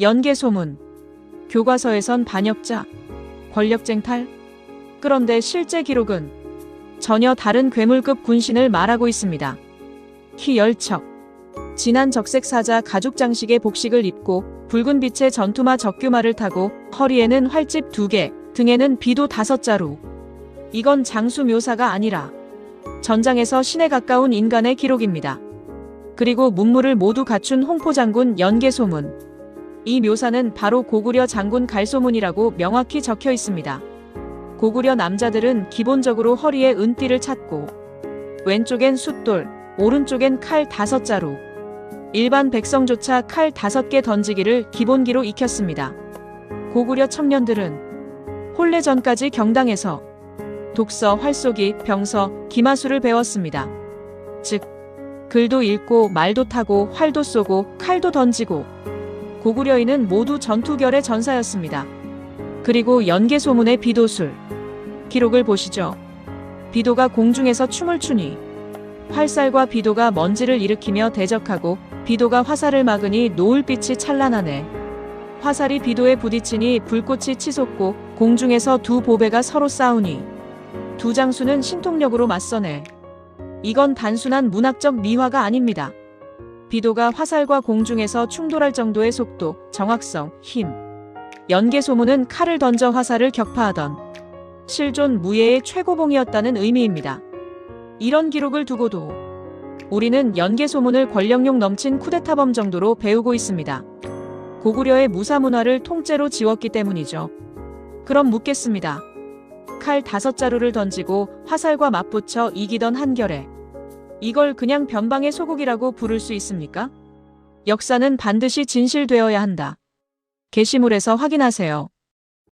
연계 소문. 교과서에선 반역자, 권력쟁탈. 그런데 실제 기록은 전혀 다른 괴물급 군신을 말하고 있습니다. 키 열척. 진한 적색 사자 가죽 장식의 복식을 입고 붉은 빛의 전투마 적규마를 타고 허리에는 활집 두 개, 등에는 비도 다섯 자루. 이건 장수 묘사가 아니라 전장에서 신에 가까운 인간의 기록입니다. 그리고 문물을 모두 갖춘 홍포 장군 연계 소문. 이 묘사는 바로 고구려 장군 갈소문이라고 명확히 적혀 있습니다. 고구려 남자들은 기본적으로 허리에 은띠를 찾고 왼쪽엔 숫돌, 오른쪽엔 칼 다섯 자루. 일반 백성조차 칼 다섯 개 던지기를 기본기로 익혔습니다. 고구려 청년들은 혼례 전까지 경당에서 독서, 활쏘기, 병서, 기마술을 배웠습니다. 즉, 글도 읽고 말도 타고 활도 쏘고 칼도 던지고 고구려인은 모두 전투결의 전사였습니다. 그리고 연계 소문의 비도술. 기록을 보시죠. 비도가 공중에서 춤을 추니 활살과 비도가 먼지를 일으키며 대적하고 비도가 화살을 막으니 노을빛이 찬란하네. 화살이 비도에 부딪히니 불꽃이 치솟고 공중에서 두 보배가 서로 싸우니 두 장수는 신통력으로 맞서네. 이건 단순한 문학적 미화가 아닙니다. 비도가 화살과 공중에서 충돌할 정도의 속도, 정확성, 힘. 연계 소문은 칼을 던져 화살을 격파하던 실존 무예의 최고봉이었다는 의미입니다. 이런 기록을 두고도 우리는 연계 소문을 권력욕 넘친 쿠데타범 정도로 배우고 있습니다. 고구려의 무사 문화를 통째로 지웠기 때문이죠. 그럼 묻겠습니다. 칼 다섯 자루를 던지고 화살과 맞붙여 이기던 한결에 이걸 그냥 변방의 소국이라고 부를 수 있습니까? 역사는 반드시 진실되어야 한다. 게시물에서 확인하세요.